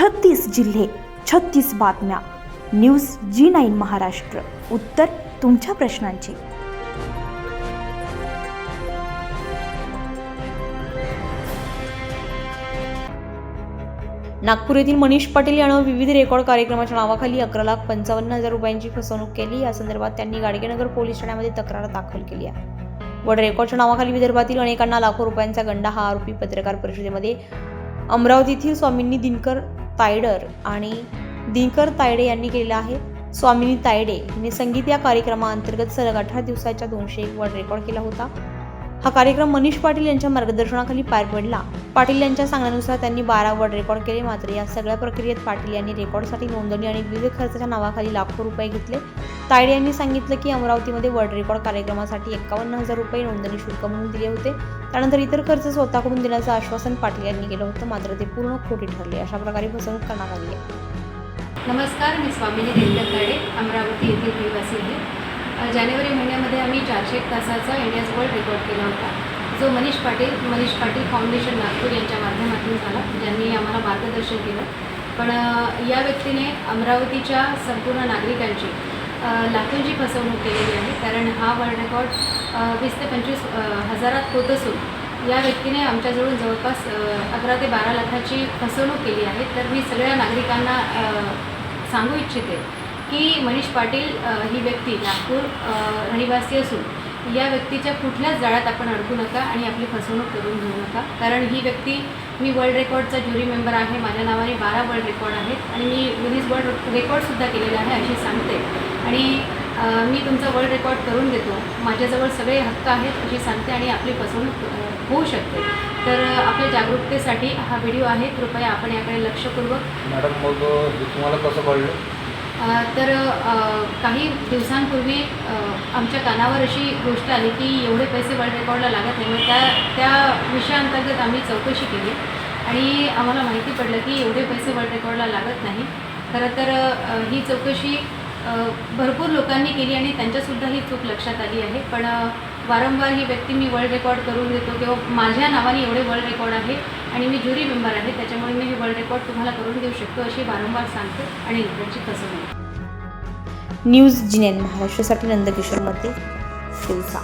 छत्तीस जिल्हे छत्तीस बातम्या. News G nine Maharashtra. उत्तर तुमच्या प्रश्नांची. नागपूर येथील मनीष पाटील यानं विविध रेकॉर्ड कार्यक्रमाच्या नावाखाली अकरा लाख पंचावन्न हजार रुपयांची फसवणूक केली. या संदर्भात त्यांनी गाडगेनगर पोलीस ठाण्यामध्ये तक्रार दाखल केली आहे. वड रेकॉर्डच्या नावाखाली विदर्भातील अनेकांना लाखो रुपयांचा गंडा हा आरोपी पत्रकार परिषदेमध्ये अमरावतीतील स्वामींनी दिनकर तायडर आणि दिनकर तायडे यांनी केलेला आहे. स्वामिनी तायडे हिने संगीत या कार्यक्रमाअंतर्गत सलग अठरा दिवसाच्या दोनशे एक वर्ल्ड रेकॉर्ड केला होता. हा कार्यक्रम मनीष पाटील यांच्या मार्गदर्शनाखाली पार पडला. पाटील यांच्या सांगण्यानुसार त्यांनी बारा वर्ड रेकॉर्ड केले. मात्र या सगळ्या प्रक्रियेत पाटील यांनी रेकॉर्डसाठी नोंदणी आणि विविध खर्चाच्या नावाखाली लाखो रुपये घेतले. तायडे यांनी सांगितलं की अमरावतीमध्ये वर्ल्ड रेकॉर्ड कार्यक्रमासाठी एकावन्न हजार रुपये नोंदणी शुल्क म्हणून दिले होते. त्यानंतर इतर खर्च स्वतःकडून देण्याचं आश्वासन पाटील यांनी केलं होतं. मात्र ते पूर्ण खोटे ठरले. अशा प्रकारे फसवणूक करण्यात आली आहे. नमस्कार मी स्वामिनी दिनकर अमरावती येथील रहिवासी आहे. जानेवारी महिन्यामध्ये आम्ही चारशे एक तासाचा इंडियाज वर्ल्ड रेकॉर्ड केला होता. जो मनीष पाटील मनीष पाटील फाउंडेशन नागपूर यांच्या माध्यमातून झाला. ज्यांनी आम्हाला मार्गदर्शन केलं. पण या व्यक्तीने अमरावतीच्या संपूर्ण नागरिकांची लाखोंची फसवणूक केलेली आहे. कारण हा वर्ल्ड रेकॉर्ड वीस ते पंचवीस हजारात होत असून या व्यक्तीने आमच्याजवळून जवळपास अकरा ते बारा लाखाची फसवणूक केली आहे. तर मी सगळ्या नागरिकांना सांगू इच्छिते की मनीष पाटील ही व्यक्ती नागपूर रहिवासी असून या व्यक्तीच्या कुठल्याच जाळ्यात आपण अडकू नका आणि आपली फसवणूक करून घेऊ नका. कारण ही व्यक्ती मी वर्ल्ड रेकॉर्डचा ज्युरी मेंबर आहे माझ्या नावाने बारा वर्ल्ड रेकॉर्ड आहेत आणि मी गिनीज वर्ल्ड रेकॉर्डसुद्धा केलेला आहे अशी सांगते. आणि मी तुमचा वर्ल्ड रेकॉर्ड करून देतो माझ्याजवळ सगळे हक्क आहेत अशी सांगते आणि आपली फसवणूक होऊ शकते. तर आपल्या जागरूकतेसाठी हा व्हिडिओ आहे. कृपया आपण याकडे लक्षपूर्वक मॅडम मग तुम्हाला कसं कळलं? तर काही दिवसांपूर्वी आमच्या कानावर अशी गोष्ट आली की एवढे पैसे वर्ल्ड रेकॉर्डला लागत नाही मग त्या त्या विषयाअंतर्गत आम्ही चौकशी केली. आणि आम्हाला माहिती पडलं की एवढे पैसे वर्ल्ड रेकॉर्डला लागत नाही. खरं तर ही चौकशी भरपूर लोकांनी केली आणि त्यांच्यासुद्धा ही चूक लक्षात आली आहे. पण वारंवार ही व्यक्ती मी वर्ल्ड रेकॉर्ड करून देतो किंवा माझ्या नावाने एवढे वर्ल्ड रेकॉर्ड आहे आणि मी ज्युरी मेंबर आहे त्याच्यामुळे मी हे वर्ल्ड रेकॉर्ड तुम्हाला करून देऊ शकतो अशी वारंवार सांगते आणि लोकांची फसवणूक न्यूज जिनेन महाराष्ट्रासाठी नंदकिशोरमध्ये सिलसा.